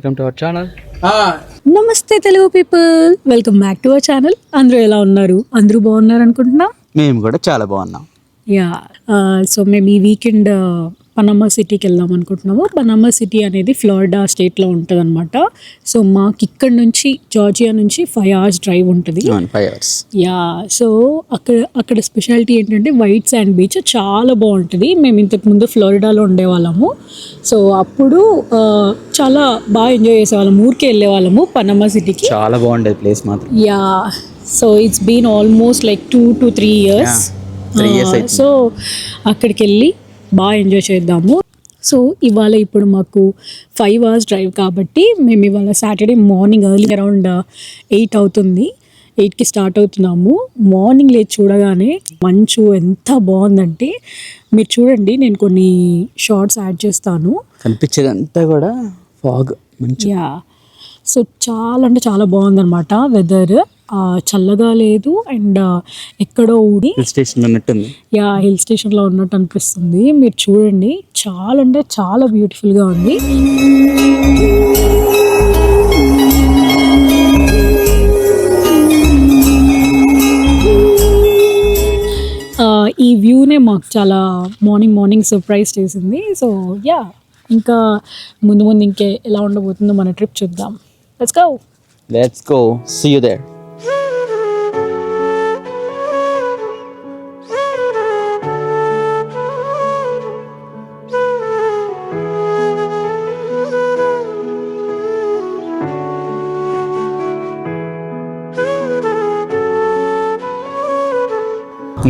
Welcome to our channel. నమస్తే Telugu people. Welcome back to our channel. అందరూ ఎలా ఉన్నారు? అందరూ బాగున్నారు అనుకుంటున్నా? మేము కూడా చాలా బాగున్నాం. యా. సో మేము ఈ వీకెండ్ పనామా సిటీకి వెళ్దాం అనుకుంటున్నాము. పనామా సిటీ అనేది ఫ్లోరిడా స్టేట్లో ఉంటుంది అనమాట సో మాకు ఇక్కడ నుంచి జార్జియా నుంచి ఫైవ్ అవర్స్ డ్రైవ్ ఉంటుంది. Five hours. యా సో అక్కడ అక్కడ స్పెషాలిటీ ఏంటంటే వైట్ శాండ్ బీచ్ చాలా బాగుంటుంది. మేము ఇంతకుముందు ఫ్లోరిడాలో ఉండేవాళ్ళము. సో అప్పుడు చాలా బాగా ఎంజాయ్ చేసేవాళ్ళం. ఊరికే వెళ్ళేవాళ్ళము పనామా సిటీకి. చాలా బాగుండేది ప్లేస్ మాత్రం. Yeah so it's been almost like two to three years. So అక్కడికి వెళ్ళి బాగా ఎంజాయ్ చేద్దాము. సో ఇవాళ ఇప్పుడు మాకు ఫైవ్ అవర్స్ డ్రైవ్ కాబట్టి మేము ఇవాళ Saturday morning early around eight అవుతుంది. ఎయిట్కి స్టార్ట్ అవుతున్నాము. మార్నింగ్ లేచి చూడగానే మంచు ఎంత బాగుందంటే మీరు చూడండి నేను కొన్ని షార్ట్స్ యాడ్ చేస్తాను. కనిపించేది అంతా కూడా ఫాగ్ మంచి. సో చాలా అంటే చాలా బాగుందన్నమాట వెదర్ చల్లగా లేదు అండ్ ఎక్కడో ఊడి హిల్ స్టేషన్ ఉన్నట్టుంది. యా హిల్ స్టేషన్లో ఉన్నట్టు అనిపిస్తుంది. మీరు చూడండి. చాలా అంటే చాలా బ్యూటిఫుల్గా ఉంది. ఆ, ఈ వ్యూనే మాకు చాలా మార్నింగ్ మార్నింగ్ సర్ప్రైజ్ చేసింది. సో యా ఇంకా ముందు ముందు ఇంకే ఎలా ఉండబోతుందో మన ట్రిప్ చూద్దాం. Let's go let's go see you there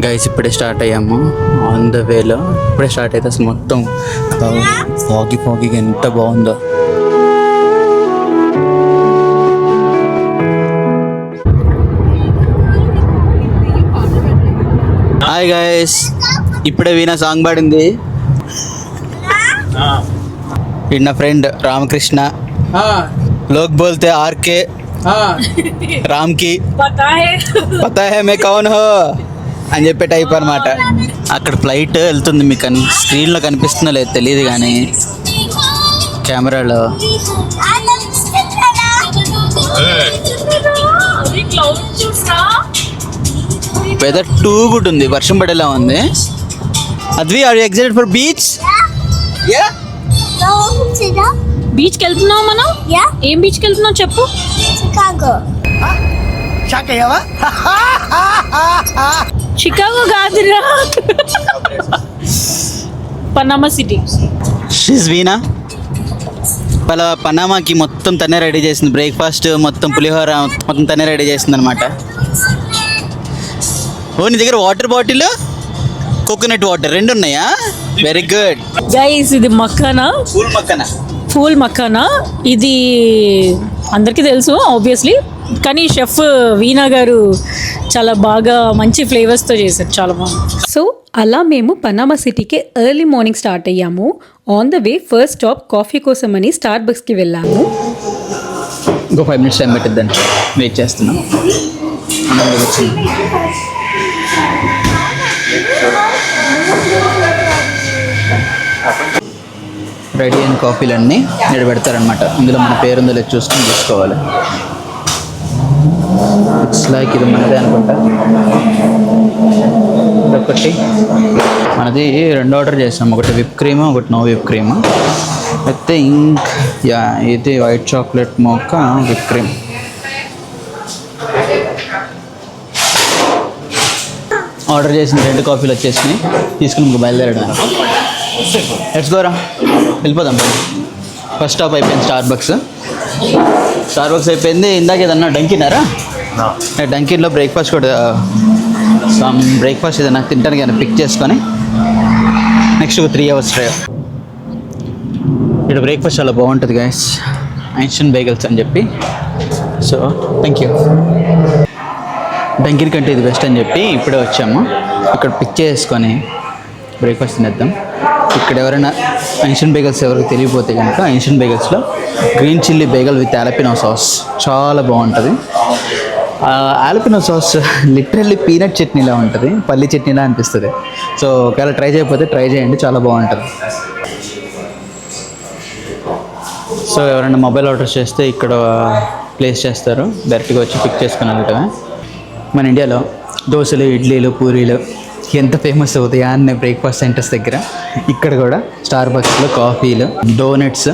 guys ఇప్పుడే స్టార్ట్ అయ్యాము. ఆన్ ద వేలో ఇప్పుడే స్టార్ట్ అయితే అసలు మొత్తం ఫాగి ఫాగిగా ఎంత బాగుందో. హాయ్ గాయస్ ఇప్పుడే వీణ సాంగ్ పాడింది. నా ఫ్రెండ్ రామకృష్ణ. లోక్ బోల్తే ఆర్కే. రామ్కి పతా హే మే కౌన్ హో? అని చెప్పే టైప్ అనమాట అక్కడ ఫ్లైట్ వెళ్తుంది మీకు కని స్క్రీన్లో కనిపిస్తుందో లేదు తెలియదు కానీ కెమెరాలో. వెదర్ టూ గుడ్ ఉంది వర్షం పడేలా ఉంది. Advi are excited for beach yeah బీచ్కి వెళ్తున్నాం మనం? ఏం బీచ్కి వెళ్తున్నాం చెప్పు? Chicago. చికాగో కాదురా. Panama city. షీజ్ వీణా పలా పనామాకి మొత్తం తనే రెడీ చేసింది. బ్రేక్ఫాస్ట్ మొత్తం పులిహోర మొత్తం తనే రెడీ చేసింది అనమాట ఓ నీ దగ్గర వాటర్ బాటిల్ కోకోనట్ వాటర్ రెండు ఉన్నాయా? వెరీ గుడ్ గైస్ ఇది మక్కానా? పూల్ పక్కన ఫూల్ మక్కానా? ఇది అందరికీ తెలుసు ఆబ్వియస్లీ కానీ షెఫ్ వీణా గారు చాలా బాగా మంచి ఫ్లేవర్స్తో చేశారు చాలా బాగుంది. సో అలా మేము పనామా సిటీకి ఎర్లీ మార్నింగ్ స్టార్ట్ అయ్యాము. On the way first stop coffee కోసమని స్టార్ బక్స్కి వెళ్ళాము. ఇంకో ఫైవ్ మినిట్స్ టైం పెట్టిద్దండి. వెయిట్ చేస్తున్నాం. రెడీ అయిన కాఫీలు అన్నీ ఇక్కడ పెడతారనమాట ఇందులో మన పేరు ఉందో లేదు చూసుకొని తీసుకోవాలి. ఇట్స్ లైక్ ఇది మనదే అనుకుంటా. ఒకటి మనది రెండు ఆర్డర్ చేసాం. ఒకటి విప్ క్రీమ్ ఒకటి నో విప్ క్రీమ్ అయితే ఇంక్ యా ఇది వైట్ చాక్లెట్ మొక్క విప్ క్రీమ్ ఆర్డర్ చేసిన రెండు కాఫీలు వచ్చేసినాయి. తీసుకుని మీకు బయలుదేరడం ఎట్స్ గోరా వెళ్ళిపోదాం. ఫస్ట్ స్టాప్ అయిపోయింది స్టార్ బక్స్ స్టార్ బక్స్ అయిపోయింది. ఇందాక ఏదన్నా డంకినారా డంకిన్లో బ్రేక్ఫాస్ట్ కూడా సమ్ బ్రేక్ఫాస్ట్ ఏదైనా తింటానికి ఏదైనా పిక్ చేసుకొని నెక్స్ట్ ఒక త్రీ అవర్స్ డ్రైవ్ ఇక్కడ బ్రేక్ఫాస్ట్ చాలా బాగుంటుంది గాయస్ ఐన్స్టన్ బేగల్స్ అని చెప్పి. సో థ్యాంక్ యూ డంకిన్ కంటే ఇది బెస్ట్ అని చెప్పి ఇప్పుడే వచ్చాము. ఇక్కడ పిక్ చేసుకొని బ్రేక్ఫాస్ట్ తినేద్దాం. ఇక్కడ ఎవరైనా ఐన్షన్ బేగల్స్ ఎవరికి తెలియపోతే కనుక Einstein బేగల్స్లో green chilli bagel with jalapeno sauce చాలా బాగుంటుంది. ఆలపినో సాస్ లిటరల్లీ పీనట్ చట్నీలా ఉంటుంది పల్లి చట్నీలా అనిపిస్తుంది. సో ఒకవేళ ట్రై చేయకపోతే ట్రై చేయండి చాలా బాగుంటుంది. సో ఎవరైనా మొబైల్ ఆర్డర్ చేస్తే ఇక్కడ ప్లేస్ చేస్తారు డైరెక్ట్గా వచ్చి పిక్ చేసుకుని వెళ్ళటమే మన ఇండియాలో దోశలు ఇడ్లీలు పూరీలు ఎంత ఫేమస్ ఉదయాన్నే బ్రేక్ఫాస్ట్ సెంటర్స్ దగ్గర ఇక్కడ కూడా స్టార్ బక్స్లో కాఫీలు donuts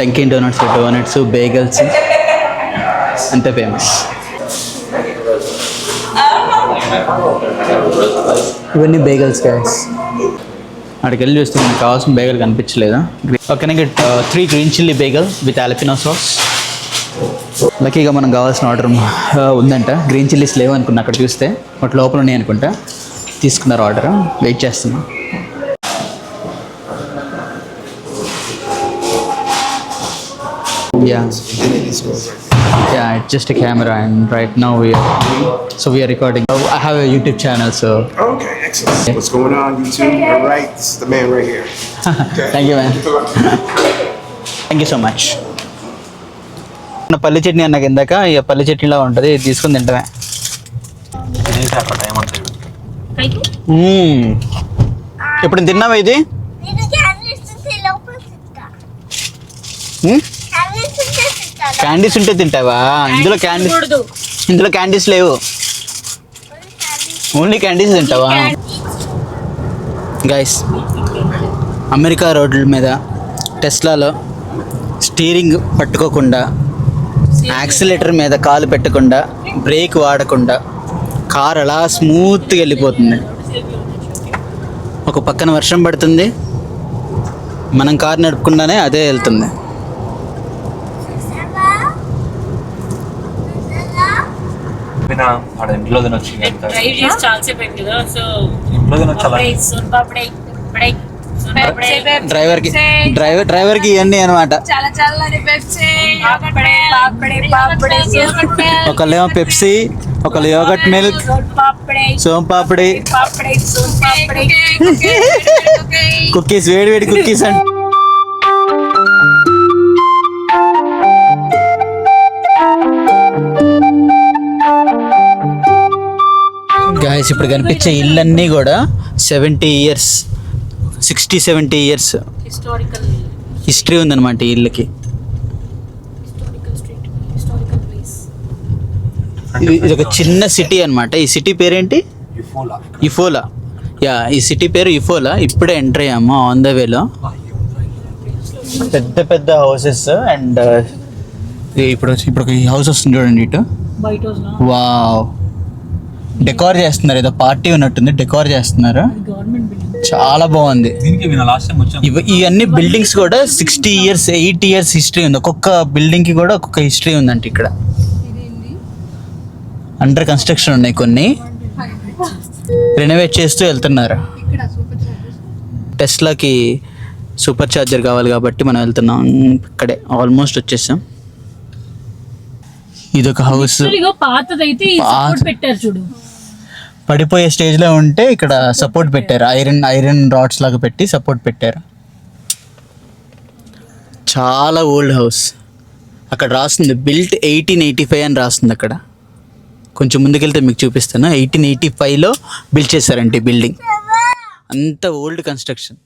Dunkin donuts donuts bagels అంతే ఫేమస్. ఇవన్నీ బేగల్స్ గ్యాస్ అక్కడికి వెళ్ళి చూస్తే మనకు కావాల్సిన బేగల్ కనిపించలేదా? Okay get three green chilli bagel with jalapeno sauce లక్కీగా మనం కావాల్సిన ఆర్డర్ uh, ఉందంట. గ్రీన్ చిల్లీస్ లేవు అనుకున్నా అక్కడ చూస్తే. బట్ లోపల ఉన్నాయి అనుకుంటా. తీసుకున్నారు ఆర్డర్ వెయిట్ చేస్తున్నాం. Yeah yeah it's just camera and right now so we're recording I have a YouTube channel so Okay, excellent. What's going on, YouTube? All right, this is the man right here. Thank you ma'am thank you so much పల్లి చట్నీ అన్నాక ఇందాక ఇక పల్లి చట్నీలా ఉంటుంది ఇది తీసుకుని తింటమే. మ్మ్. ఇప్పుడు తిన్నావా ఇది నేను క్యాండిల్స్ ఉంటే లోపల తింటా మ్మ్? క్యాండిల్స్ ఉంటే తింటా క్యాండీస్ ఉంటే తింటావా? ఇందులో క్యాండీస్ ఇందులో క్యాండీస్ లేవు. ఓన్లీ క్యాండీస్ తింటావా? గైస్ అమెరికా రోడ్ల మీద టెస్లాలో స్టీరింగ్ పట్టుకోకుండా యాక్సిలేటర్ మీద కాలు పెట్టకుండా బ్రేక్ వాడకుండా కార్ అలా స్మూత్గా వెళ్ళిపోతుంది. ఒక పక్కన వర్షం పడుతుంది. మనం కార్ నడుపుకుండానే అదే వెళ్తుంది. వినా ఆడ ఇంట్లో తినొచ్చు ఇంత. డ్రైవ్ చేసి చాలాసేపు అయింది కదా సో ఇంట్లో తినొచ్చు అలా పాపడే సోన్ పాపడే పడే సోన్ పాపడే డ్రైవర్కి డ్రైవర్ డ్రైవర్కి ఇవన్నీ అనమాట చాలా చల్లని పెప్సీ. పాపడే పాపడే పాపడే సోన్ ఒకళ్ళేమో పెప్సీ ఒకళ్ళు yogurt milk soan papdi soan papdi papdi soan papdi cookies వేడి వేడి కుక్కీస్ అంట. గాయస్ ఇప్పుడు కనిపించే ఇళ్ళన్నీ కూడా seventy years sixty seventy years historical history ఉందన్నమాట ఈ ఇళ్ళకి. హిస్టారికల్ స్ట్రీట్ హిస్టారికల్ ప్లేస్ ఇది ఒక చిన్న సిటీ అన్నమాట. ఈ సిటీ పేరేంటి? ఇఫోలా యా ఈ సిటీ పేరు ఇఫోలా ఇప్పుడే ఎంటర్ అయ్యాము ఆన్ ద వేలో పెద్ద పెద్ద హౌసెస్ అండ్ ఇప్పుడు ఇప్పుడు ఈ హౌస్ వస్తుంది చూడండి ఇటు. వావ్ డెకార్ చేస్తున్నారు. ఏదో పార్టీ ఉన్నట్టుంది. డెకార్ చేస్తున్నారు. గవర్నమెంట్ బిల్డింగ్ చాలా బాగుంది. దీనికి వినా లాస్ట్ టైం వచ్చాం. ఇవి ఇవన్నీ బిల్డింగ్స్ కూడా sixty years eight years history ఉంది. ఒక్కొక్క బిల్డింగ్కి కూడా ఒక్కొక్క హిస్టరీ ఉందంట ఇక్కడ. అండర్ కన్స్ట్రక్షన్ ఉన్నాయి కొన్ని. రెనోవేట్ చేస్తూ వెళ్తున్నారు. టెస్లాకి సూపర్ ఛార్జర్ కావాలి కాబట్టి మనం వెళ్తున్నాం. ఇక్కడే ఆల్మోస్ట్ వచ్చేసాం. ఇదొక హౌస్. పాతదైతే పెట్టారు చూడు. పడిపోయే స్టేజ్లో ఉంటే ఇక్కడ సపోర్ట్ పెట్టారు. ఐరన్ ఐరన్ రాడ్స్ లాగా పెట్టి సపోర్ట్ పెట్టారు. చాలా ఓల్డ్ హౌస్ అక్కడ రాస్తుంది. బిల్ట్ ఎయిటీన్ ఎయిటీ ఫైవ్ అని రాస్తుంది అక్కడ. కొంచెం ముందుకెళ్తే మీకు చూపిస్తాను. ఎయిటీన్ ఎయిటీ ఫైవ్లో బిల్డ్ చేశారంటే బిల్డింగ్ అంత ఓల్డ్ కన్స్ట్రక్షన్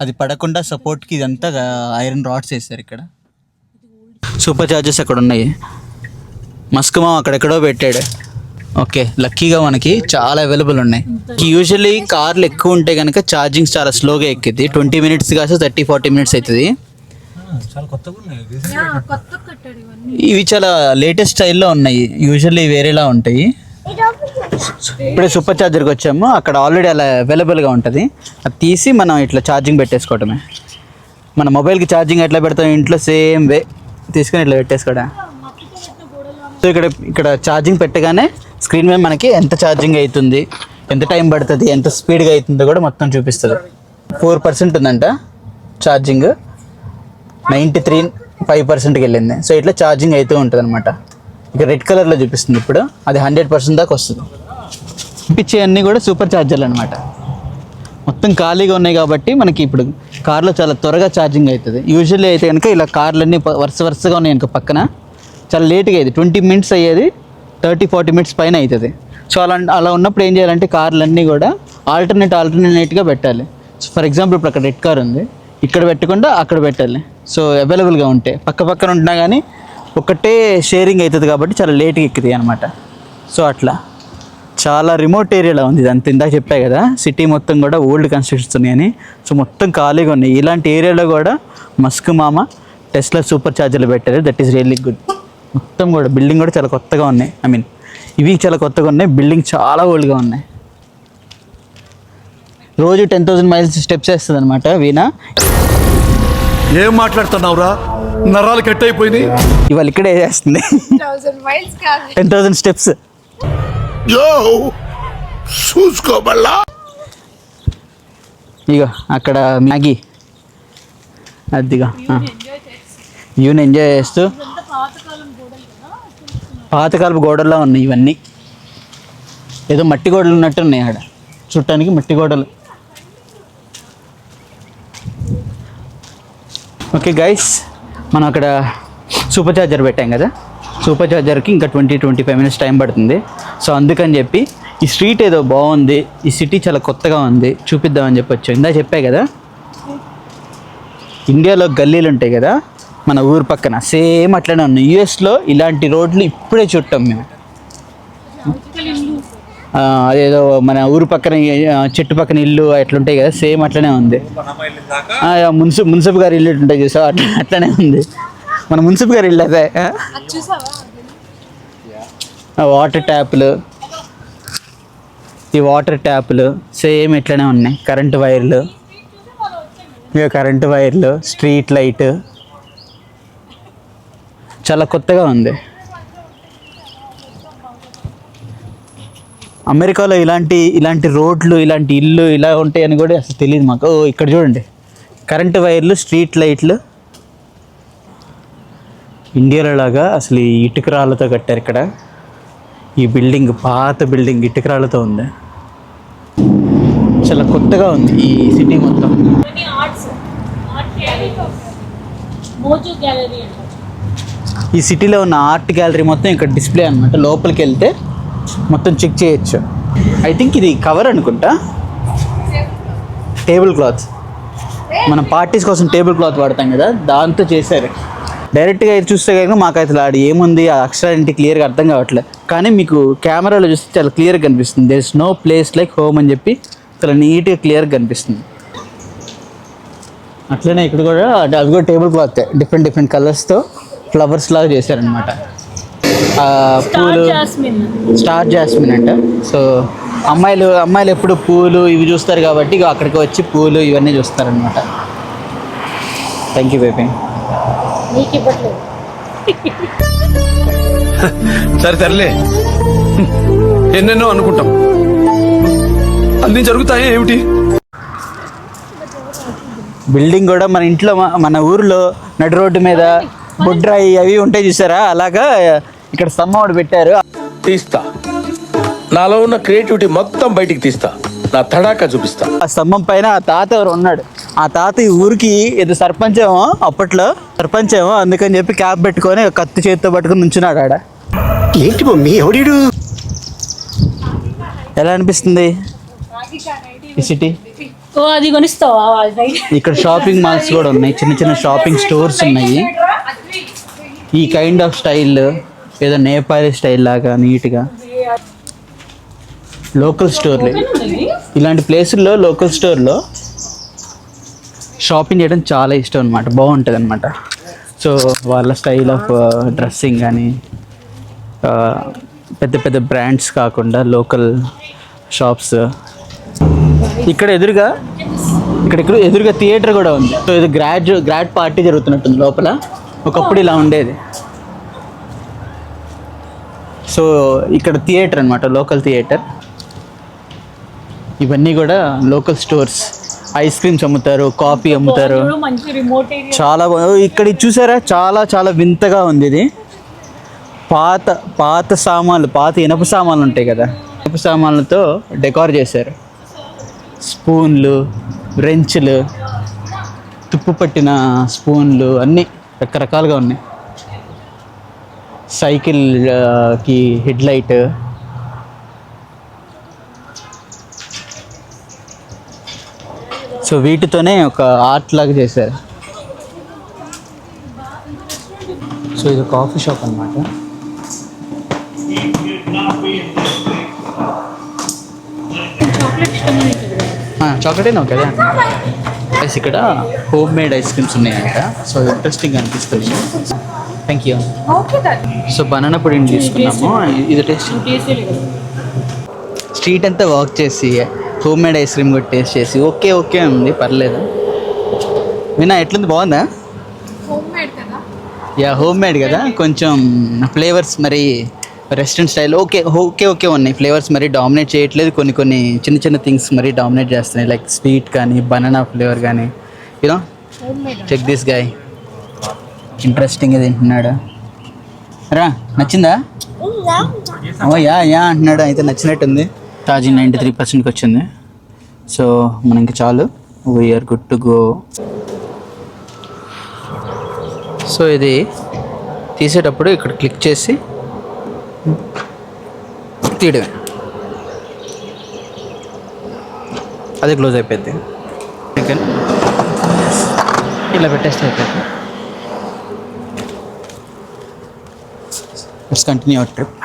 అది పడకుండా సపోర్ట్కి ఇదంతా ఐరన్ రాడ్స్ వేస్తారు ఇక్కడ. సూపర్ చార్జెస్ అక్కడ ఉన్నాయి. మస్కమా అక్కడెక్కడో పెట్టాడు. ఓకే లక్కీగా మనకి చాలా అవైలబుల్ ఉన్నాయి. యూజువల్లీ కార్లు ఎక్కువ ఉంటే కనుక ఛార్జింగ్ చాలా స్లోగా ఎక్కింది. ట్వంటీ మినిట్స్ కాదు థర్టీ ఫార్టీ మినిట్స్ అవుతుంది. ఇవి చాలా లేటెస్ట్ స్టైల్లో ఉన్నాయి. యూజువల్లీ వేరేలా ఉంటాయి. ఇప్పుడే సూపర్ ఛార్జర్కి వచ్చాము. అక్కడ ఆల్రెడీ అలా అవైలబుల్గా ఉంటుంది. అది తీసి మనం ఇట్లా ఛార్జింగ్ పెట్టేసుకోవడమే మన మొబైల్కి ఛార్జింగ్ ఎట్లా పెడతాం? ఇంట్లో సేమ్ వే తీసుకొని ఇట్లా పెట్టేసుకోవడం సో ఇక్కడ ఇక్కడ ఛార్జింగ్ పెట్టగానే స్క్రీన్ మీద మనకి ఎంత ఛార్జింగ్ అవుతుంది ఎంత టైం పడుతుంది ఎంత స్పీడ్గా అవుతుందో కూడా మొత్తం చూపిస్తుంది. ఫోర్ పర్సెంట్ ఉందంట ఛార్జింగ్. నైంటీ త్రీ ఫైవ్ పర్సెంట్కి వెళ్ళింది. సో ఇట్లా ఛార్జింగ్ అవుతూ ఉంటుంది అనమాట ఇక రెడ్ కలర్లో చూపిస్తుంది ఇప్పుడు. అది హండ్రెడ్ పర్సెంట్ దాకా వస్తుంది. పిచ్చే అన్నీ కూడా సూపర్ ఛార్జర్లు అనమాట మొత్తం ఖాళీగా ఉన్నాయి కాబట్టి మనకి ఇప్పుడు కార్లో చాలా త్వరగా ఛార్జింగ్ అవుతుంది. యూజువల్లీ అయితే కనుక ఇలా కార్లన్నీ వరుస వరుసగా ఉన్నాయి కనుక పక్కన. చాలా లేట్గా అయ్యేది. ట్వంటీ మినిట్స్ అయ్యేది. థర్టీ ఫార్టీ మినిట్స్ పైన అవుతుంది సో అలా అలా ఉన్నప్పుడు ఏం చేయాలంటే కార్లన్నీ కూడా ఆల్టర్నేట్ ఆల్టర్నేట్గా పెట్టాలి. ఫర్ ఎగ్జాంపుల్ ఇప్పుడు అక్కడ రెడ్ కార్ ఉంది. ఇక్కడ పెట్టకుండా అక్కడ పెట్టాలి. సో అవైలబుల్గా ఉంటాయి పక్క పక్కన ఉంటున్నా కానీ ఒకటే షేరింగ్ అవుతుంది కాబట్టి చాలా లేట్గా ఎక్కుతాయి అనమాట సో అట్లా. చాలా రిమోట్ ఏరియాలో ఉంది ఇది అంత ఇందాక చెప్పా కదా. సిటీ మొత్తం కూడా ఓల్డ్ కన్స్ట్రక్షన్స్ ఉన్నాయని సో మొత్తం ఖాళీగా ఉన్నాయి. ఇలాంటి ఏరియాలో కూడా మస్క్ మామ టెస్లా సూపర్ ఛార్జర్లు పెట్టారు. That is really good. మొత్తం కూడా బిల్డింగ్ కూడా చాలా కొత్తగా ఉన్నాయి. ఐ మీన్ ఇవి చాలా కొత్తగా ఉన్నాయి. బిల్డింగ్ చాలా ఓల్డ్గా ఉన్నాయి. రోజు టెన్ థౌసండ్ మైల్స్ స్టెప్స్ వేస్తుంది అనమాట వీణ. ఏం మాట్లాడుతున్నావురా? నరాలు కట్ అయిపోయినాయి ఇవాళ ఇక్కడే వేస్తుంది థౌసండ్ మైల్స్ కాదు. Ten thousand steps! చూసుకోబల్లా ఇగో అక్కడ మ్యాగీ. అదిగా వ్యూని ఎంజాయ్ చేస్తూ పాతకాలపు గోడల్లో ఉన్నాయి ఇవన్నీ. ఏదో మట్టి గోడలు ఉన్నట్టు ఉన్నాయి ఆడ. చుట్టానికి మట్టి గోడలు. ఓకే గైస్ మనం అక్కడ సూపర్ ఛార్జర్ పెట్టాం కదా. సూపర్ ఛార్జర్కి ఇంకా twenty twenty five minutes time పడుతుంది. సో అందుకని చెప్పి ఈ స్ట్రీట్ ఏదో బాగుంది. ఈ సిటీ చాలా కొత్తగా ఉంది. చూపిద్దామని చెప్పొచ్చు ఇందా చెప్పా కదా? ఇండియాలో గల్లీలు ఉంటాయి కదా? మన ఊరు పక్కన. సేమ్ అట్లనే ఉన్నాయి యూఎస్లో ఇలాంటి రోడ్లు ఇప్పుడే చుట్టాం మేము. అదేదో మన ఊరు పక్కన చెట్టు పక్కన ఇల్లు అట్లుంటాయి కదా సేమ్ అట్లనే ఉంది. మున్సిప్ మున్సిప్ గారి ఇల్లు ఉంటాయి చూసావు? అట్లా అట్లనే ఉంది. మన మున్సిప్ గారి ఇల్లు అదే. ఆ? వాటర్ ట్యాప్లు. ఈ వాటర్ ట్యాప్లు సేమ్ ఇట్లనే ఉన్నాయి. కరెంటు వైర్లు. ఇక కరెంటు వైర్లు స్ట్రీట్ లైట్. చాలా కొత్తగా ఉంది. అమెరికాలో ఇలాంటి ఇలాంటి రోడ్లు ఇలాంటి ఇల్లు ఇలా ఉంటాయని కూడా అసలు తెలియదు మాకు. ఇక్కడ చూడండి. కరెంటు వైర్లు స్ట్రీట్ లైట్లు. ఇండియాలో లాగా అసలు ఈ ఇటుక రాళ్ళతో కట్టారు ఇక్కడ. ఈ బిల్డింగ్ పాత బిల్డింగ్ ఇటుక రాళ్ళతో ఉంది. చాలా కొత్తగా ఉంది ఈ సిటీ మొత్తం. మోజు గ్యాలరీ ఈ సిటీలో ఉన్న ఆర్ట్ గ్యాలరీ మొత్తం ఇక్కడ డిస్ప్లే అనమాట లోపలికి వెళ్తే మొత్తం చెక్ చేయొచ్చు. ఐ థింక్ ఇది కవర్ అనుకుంటా. టేబుల్ క్లాత్ మనం పార్టీస్ కోసం టేబుల్ క్లాత్ వాడతాం కదా దాంతో చేశారు. డైరెక్ట్గా అయితే చూస్తే కనుక మాకు అసలు ఆడ ఏముంది? ఆ అక్షరాలేంటి క్లియర్గా అర్థం కావట్లేదు కానీ మీకు కెమెరాలో చూస్తే చాలా క్లియర్గా కనిపిస్తుంది. There is no place like home అని చెప్పి చాలా నీట్గా క్లియర్గా కనిపిస్తుంది. అట్లనే ఇక్కడ కూడా అది కూడా టేబుల్ క్లాత్ డిఫరెంట్ డిఫరెంట్ కలర్స్తో ఫ్లవర్స్ లాగా చేశారనమాట పూలు జాస్మిన్. స్టార్ జాస్మిన్ అంట. సో అమ్మాయిలు అమ్మాయిలు ఎప్పుడు పూలు ఇవి చూస్తారు కాబట్టి ఇక అక్కడికి వచ్చి పూలు ఇవన్నీ చూస్తారనమాట థ్యాంక్ యూ బేబీ సరే తరలే ఎన్నెన్నో అనుకుంటాం. అన్ని జరుగుతాయి ఏమిటి? బిల్డింగ్ కూడా మన ఇంట్లో మన ఊరిలో నడి రోడ్డు మీద బుడ్రాయి అవి ఉంటాయి చూసారా? అలాగా ఇక్కడ స్తంభం ఒకటి పెట్టారు. తీస్తా. నాలో ఉన్న క్రియేటివిటీ మొత్తం బయటికి తీస్తా. నా తడాకా చూపిస్తా. ఆ స్తంభం పైన ఆ తాత ఎవరు ఉన్నాడు. ఆ తాత ఈ ఊరికి ఏదో సర్పంచ్ ఏమో అప్పట్లో సర్పంచ్ ఏమో అందుకని చెప్పి క్యాప్ పెట్టుకొని కత్తి చేతితో పట్టుకొని నుంచున్నాడు ఆడ. ఏంటి మమ్మీ ఎవడీడు? ఎలా అనిపిస్తుంది? ఈ సిటీ ఇక్కడ షాపింగ్ మాల్స్ కూడా ఉన్నాయి. చిన్న చిన్న షాపింగ్ స్టోర్స్ ఉన్నాయి. ఈ కైండ్ ఆఫ్ స్టైల్ ఏదో నేపాలీ స్టైల్ లాగా నీట్గా. లోకల్ స్టోర్లు ఇలాంటి ప్లేసుల్లో లోకల్ స్టోర్లో షాపింగ్ చేయడం చాలా ఇష్టం అనమాట బాగుంటుంది అనమాట సో వాళ్ళ స్టైల్ ఆఫ్ డ్రెస్సింగ్ కానీ పెద్ద పెద్ద బ్రాండ్స్ కాకుండా లోకల్ షాప్స్ ఇక్కడ ఎదురుగా ఇక్కడ ఎదురుగా థియేటర్ కూడా ఉంది. సో ఇది గ్రాడ్ గ్రాడ్ పార్టీ జరుగుతున్నట్టుంది లోపల. ఒకప్పుడు ఇలా ఉండేది. సో ఇక్కడ థియేటర్ అనమాట లోకల్ థియేటర్. ఇవన్నీ కూడా లోకల్ స్టోర్స్. ఐస్ క్రీమ్స్ అమ్ముతారు కాఫీ అమ్ముతారు. చాలా ఇక్కడ ఇది చూసారా? చాలా చాలా వింతగా ఉంది ఇది. పాత పాత సామాన్లు పాత ఇనప సామాన్లు ఉంటాయి కదా. ఇనప సామాన్లతో డెకార్ చేశారు. స్పూన్లు రెంచులు తుప్పు పట్టిన స్పూన్లు అన్నీ. రకరకాలుగా ఉన్నాయి. సైకిల్ ఆ, కి హెడ్ లైట్. సో వీటితోనే ఒక ఆర్ట్ లాగా చేశారు. సో ఇది కాఫీ షాప్ అనమాట చాక్లెట్ అయినా కదా Guys, ఇక్కడ హోమ్ మేడ్ ఐస్ క్రీమ్స్ ఉన్నాయంట. సో ఇంట్రెస్టింగ్ అనిపిస్తుంది. థ్యాంక్ యూ సో బనానా పుడిని తీసుకున్నాము. ఇది టేస్ట్ స్ట్రీట్ అంతా వాక్ చేసి హోమ్ మేడ్ ఐస్ క్రీమ్ కూడా టేస్ట్ చేసి ఓకే ఓకే ఉంది పర్లేదు. వినా ఎట్లుంది? బాగుందా? యా హోమ్ మేడ్ కదా. కొంచెం ఫ్లేవర్స్ మరి restaurant style okay okay okay ఉన్నాయి. ఫ్లేవర్స్ మరి డామినేట్ చేయట్లేదు. కొన్ని కొన్ని చిన్న చిన్న థింగ్స్ మరి డామినేట్ చేస్తున్నాయి. లైక్ స్వీట్ కానీ బనానా ఫ్లేవర్ కానీ you know check this guy interesting తింటున్నాడు రా నచ్చిందా? ఓ యా యా అంటున్నాడు. అయితే నచ్చినట్టుంది. ఛార్జింగ్ నైంటీ త్రీ పర్సెంట్కి వచ్చింది సో మనకి చాలు. We are good to go so ఇది తీసేటప్పుడు ఇక్కడ క్లిక్ చేసి తీయడమే అది క్లోజ్ అయిపోద్ది చికెన్ ఇలా పెట్టేస్తే అయిపోయింది let's continue our trip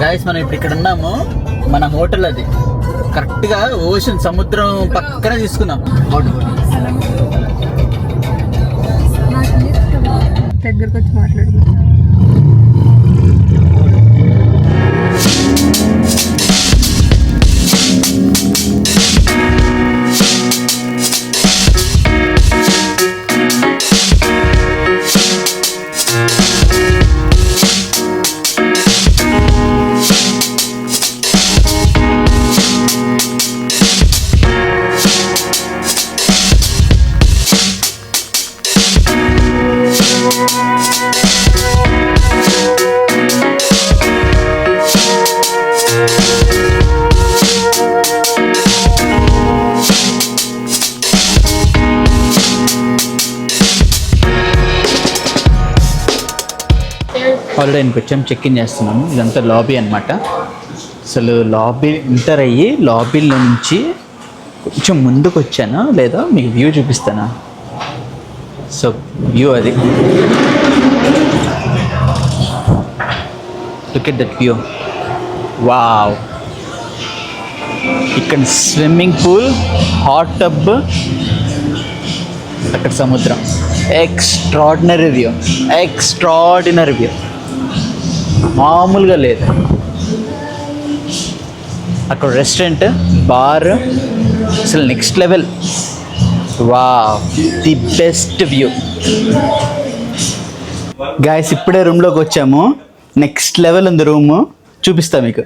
guys మనం ఇప్పుడు ఇక్కడ ఉన్నాము. మన హోటల్ అది. కరెక్ట్గా ఓషన్ సముద్రం పక్కన తీసుకున్నాం. హోటల్ దగ్గరకు వచ్చి మాట్లాడు హాలిడే ఇన్కి వచ్చాం చెక్ ఇన్ చేస్తున్నాము. ఇదంతా లాబీ అనమాట అసలు లాబీ ఎంటర్ అయ్యి లాబీలో నుంచి కొంచెం ముందుకు వచ్చానా లేదా మీకు వ్యూ చూపిస్తానా? సో వ్యూ అది. Look at that view wow ఇక్కడ స్విమ్మింగ్ పూల్ హాట్ టబ్ అక్కడ సముద్రం. ఎక్స్ట్రాడినరీ వ్యూ ఎక్స్ట్రాడినరీ వ్యూ మామూలుగా లేదు. అక్కడ రెస్టారెంట్ బార్ అసలు next level wow the best view guys ఇప్పుడే రూమ్లోకి వచ్చాము. నెక్స్ట్ లెవెల్ ఉంది రూమ్ చూపిస్తా మీకు.